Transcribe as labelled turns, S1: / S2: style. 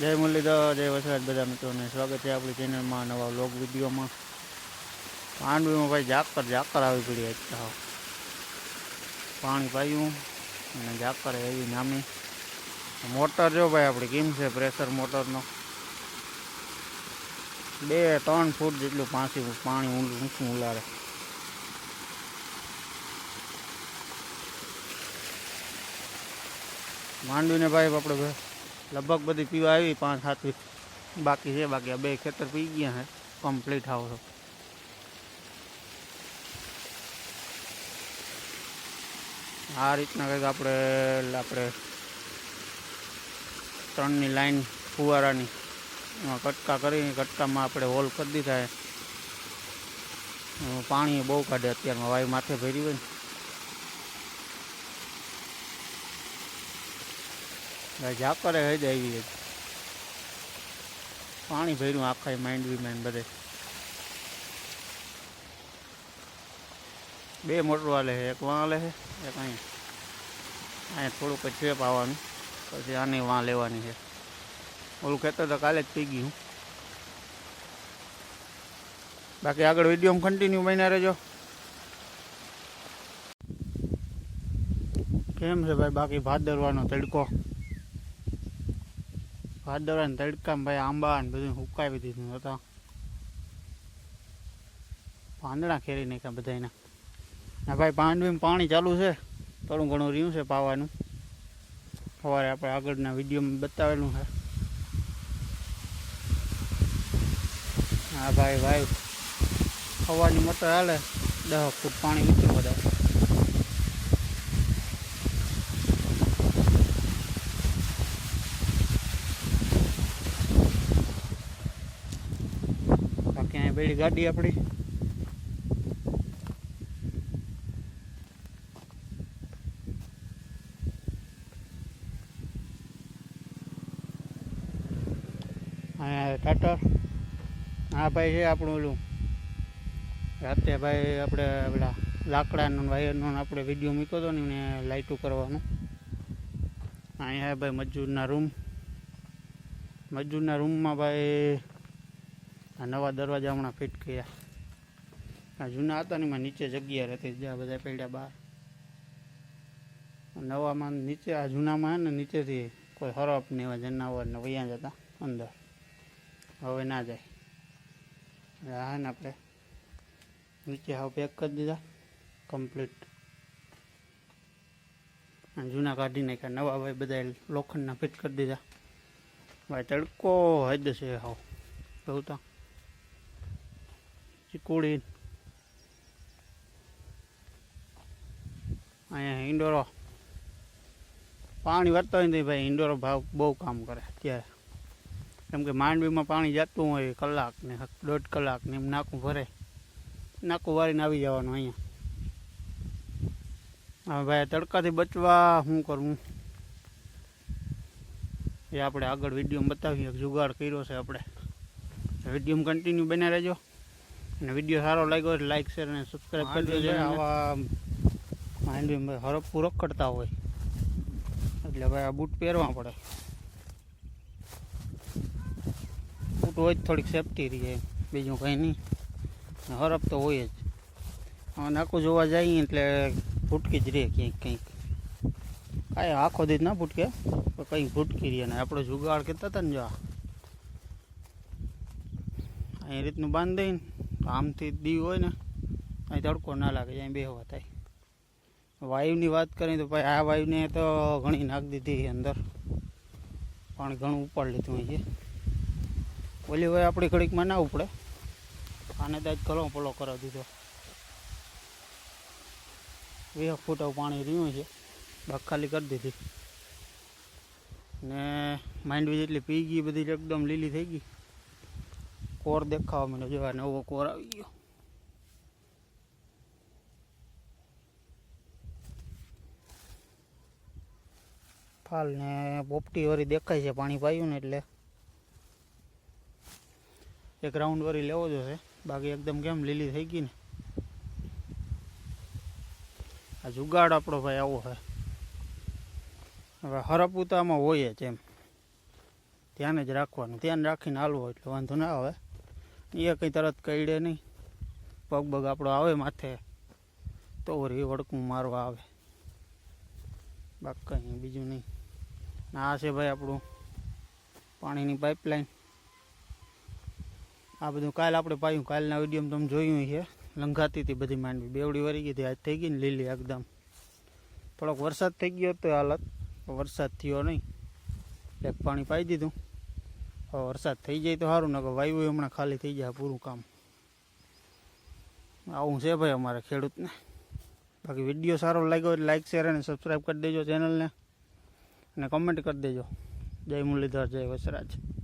S1: જય મુરલીધર, જય વસરાજ બધા મિત્રોને સ્વાગત છે આપણી ચેનલમાં નવા વ્લોગ વિડીયોમાં. માંડવીમાં ભાઈ ઝાકર ઝાકર આવી પડી આજ તો. હાવ. પાણી પાયું અને ઝાકર એવી નામી. મોટર જો ભાઈ આપણી કેમ છે પ્રેશર મોટરનો? બે, ત્રણ ફૂટ જેટલું પાછી પાણી ઊંડું, ઊંચું ઉલારે માંડવીને ભાઈ આપણે ભાઈ લગભગ બધી પીવા આવી, પાંચ સાત વીક બાકી છે, બાકી આ બે ખેતર પી ગયા છે કમ્પ્લીટ આવો છો. આ રીતના કંઈક આપણે આપણે ત્રણની લાઈન ફુવારાની, એમાં કટકા કરીને, કટકામાં આપણે હોલ કરી દીધા છે. એમાં પાણી બહુ કાઢે અત્યારમાં, વાય માથે ભરી હોય ને. ઝાકરે હજ આવી છે પાણી ભર્યું આખા માઇન્ડ વીમાઇન્ડ બધે. બે મોટર વાલે છે, એક વાં હાલે છે, એક અહીં. અહીંયા થોડુંક જ છે પાવાનું. પછી આની વાં લેવાની છે. ઓલું કહેતો તો કાલે જ પી ગયું. બાકી આગળ વીડિયો કન્ટિન્યુ બન્યા રહેજો. કેમ છે ભાઈ? બાકી ભાદરવાનો તડકો. ભાદરવાના તડકામાં ભાઈ આંબા ને બધું હુકાવી દીધું હતા પાંદડા ખેરી નાખ્યા બધાના ના ભાઈ પાંડવીમાં પાણી ચાલુ છે. થોડું ઘણું રહ્યું છે પાવાનું. સવારે આપણે આગળના વિડીયોમાં બતાવેલું છે. હા ભાઈ ભાઈ સવારની મોટર હાલે. દસ ફૂટ પાણી નીચે બધા પેલી ગાડી આપણી. ટાટર. હા ભાઈ છે આપણું ઓલું. રાતે ભાઈ આપણે પેલા લાકડાનું વાયરનું આપણે વીડિયો મૂક્યો હતો ને એને લાઇટું કરવાનું અહીંયા ભાઈ મજૂરના રૂમ મજૂરના રૂમમાં ભાઈ આ નવા દરવાજા હમણાં ફિટ કર્યા. આ જૂના હતા ને એમાં નીચે જગ્યા રહેતી જ્યાં બધા પડ્યા બહાર. નવામાં નીચે, આ જૂનામાં હે ને નીચેથી કોઈ હરપ ને એવા જનાવર ને વૈયા જતા અંદર. હવે ના જાય. આ ને આપણે નીચે હાવ પેક કરી દીધા કમ્પ્લીટ અને જૂના કાઢી નાખ્યા, નવા ભાઈ બધા લોખંડના ફિટ કરી દીધા. ભાઈ તડકો હદ છે હાવ. બહુ તો ચીકુડી અહીંયા ઈંડોરો પાણી વધતો હોય ને ભાઈ ઇન્ડોરો ભાવ બહુ કામ કરે અત્યારે. કેમ કે માંડવીમાં પાણી જતું હોય કલાક ને દોઢ કલાક ને એમ નાકું ભરે. નાકું વારીને આવી જવાનું અહીંયા. હવે ભાઈ તડકાથી બચવા શું કરવું એ આપણે આગળ વિડીયોમાં બતાવીએ જુગાડ કર્યો છે આપણે. વિડીયોમાં કન્ટિન્યુ બન્યા રહેજો. અને વીડિયો સારો લાગ્યો હોય લાઈક શેર અને સબસ્ક્રાઈબ કરી દેજો આવા માંડવી હરફ પૂરક કરતા હોય. એટલે ભાઈ આ બૂટ પહેરવા પડે. બૂટ હોય જ થોડીક સેફટી રહે બીજું કંઈ નહીં. હરફ તો હોય જ. હવે નાખું જોવા જઈએ એટલે ફૂટકી જ રહે ક્યાંક કંઈક કાંઈ આખો દીધ ના ફૂટકે પણ કંઈક ફૂટકી રહે ને આપણે જુગાડ કહેતા હતા ને જો આ. રીતનું બાંધી દઈને આમથી દીવ હોય ને, અહીં તડકો ના લાગે, અહીં બેહવા થાય. વાયુની વાત કરીએ તો ભાઈ આ વાયુને તો ઘણી નાખી દીધી અંદર. પાણી ઘણું ઉપાડ લીધું અહીં છે. ઓલી હોય આપણી ઘડીકમાં ના ઉપડે. આને તો ગલો પલો કરાવી દીધો. વીસ ફૂટ પાણી રહ્યું છે. બાગ ખાલી કરી દીધી. ને માંડવી જેટલી પી ગઈ બધી એકદમ લીલી થઈ ગઈ. કોર દેખાવા મને જોવા નવો કોર આવી ગયો. ફાલ ને પોપટી વળી દેખાય છે પાણી પાયું ને એટલે. એક રાઉન્ડ વળી લેવો જોશે બાકી એકદમ કેમ લીલી થઈ ગઈ ને. આ જુગાડ આપણો ભાઈ આવો છે હવે હરપુતામાં હોય જ એમ. ધ્યાન જ રાખવાનું. ધ્યાન રાખીને હાલવો એટલે વાંધો ના આવે. એ કંઈ તરત કઈડે નહીં. પગ બગ આપણો આવે માથે, તો વળી વડકું મારવા આવે. બાકી કંઈ બીજું નહીં. આ છે ભાઈ આપણું પાણીની પાઇપલાઇન આ બધું કાલ આપણે પાયું, કાલના વિડીયોમાં તમે જોયું છે. લંઘાતી હતી બધી માંડવી. બેવડી વળી ગઈ હતી, આજ થઈ ગઈ ને લીલી એકદમ. થોડોક વરસાદ થઈ ગયો તો હાલત વરસાદ થયો નહીં. એક પાણી પાઈ દીધું. વરસાદ થઈ જાય તો સારું, નકર વાયુ હમણાં ખાલી થઈ જાય પૂરું કામ. આવું છે ભાઈ અમારે ખેડૂતને. બાકી વીડિયો સારો લાગ્યો એટલે લાઇક શેર અને સબસ્ક્રાઈબ કરી દેજો ચેનલને અને કમેન્ટ કરી દેજો. જય મુરલીધર, જય વસરાજ.